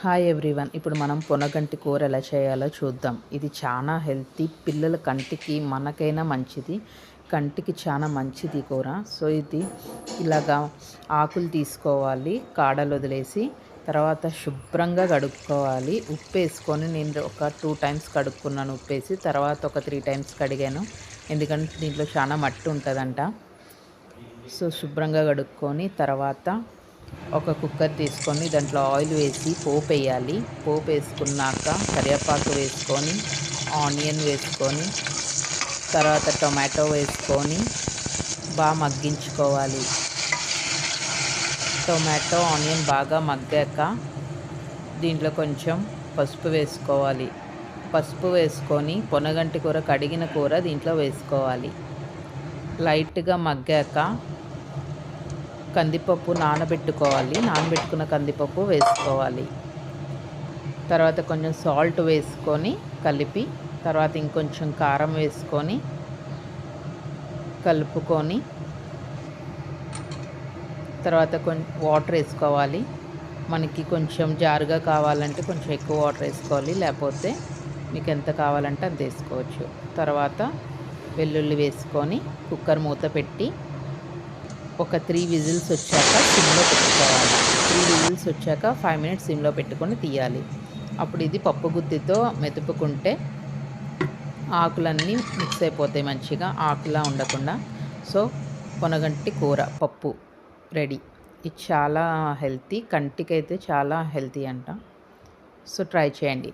Hi everyone ఇప్పుడు మనం పొనగంటి కూర ఎలా చేయాలో చూద్దాం. ఇది చాలా హెల్తీ పిల్లల కంటికి మనకైనా మంచిది కంటికి చాలా మంచిది కూర. సో ఇది ఇలాగా ఆకులు తీసుకోవాలి కాడలు వదిలేసి తర్వాత శుభ్రంగా కడుక్కోవాలి. ఉప్పు వేసుకొని నేను ఒక టూ టైమ్స్ కడుక్కున్నాను ఉప్పు వేసి తర్వాత ఒక త్రీ టైమ్స్ కడిగాను. ఎందుకంటే దీంట్లో చాలా మట్టి ఉంటుందంట. సో శుభ్రంగా కడుక్కొని తర్వాత ఒక కుక్కర్ తీసుకొని దాంట్లో ఆయిల్ వేసి పోపు వేయాలి. పోపు వేసుకున్నాక కరివేపాకు వేసుకొని ఆనియన్ వేసుకొని తర్వాత టొమాటో వేసుకొని బాగా మగ్గించుకోవాలి. టొమాటో ఆనియన్ బాగా మగ్గాక దీంట్లో కొంచెం పసుపు వేసుకోవాలి. పసుపు వేసుకొని పొనగంటి కూర కడిగిన కూర దీంట్లో వేసుకోవాలి. లైట్గా మగ్గాక కందిపప్పు నానబెట్టుకోవాలి. నానబెట్టుకున్న కందిపప్పు వేసుకోవాలి. తర్వాత కొంచెం సాల్ట్ వేసుకొని కలిపి తర్వాత ఇంకొంచెం కారం వేసుకొని కలుపుకొని తర్వాత కొంచెం వాటర్ వేసుకోవాలి. మనకి కొంచెం జారుగా కావాలంటే కొంచెం ఎక్కువ వాటర్ వేసుకోవాలి. లేకపోతే మీకు ఎంత కావాలంటే అంత వేసుకోవచ్చు. తర్వాత వెల్లుల్లి వేసుకొని కుక్కర్ మూత పెట్టి ఒక త్రీ విజిల్స్ వచ్చాక సిమ్లో పెట్టుకోవాలి. త్రీ విజిల్స్ వచ్చాక ఫైవ్ మినిట్స్ సిమ్లో పెట్టుకొని తీయాలి. అప్పుడు ఇది పప్పు గుత్తితో మెతుపుకుంటే ఆకులన్నీ మిక్స్ అయిపోతాయి మంచిగా. ఆకులా ఉండకుండా. సో కొనగంటి కూర పప్పు రెడీ. ఇది చాలా హెల్తీ కంటికైతే చాలా హెల్తీ అంట. సో ట్రై చేయండి.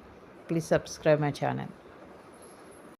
Please subscribe my channel.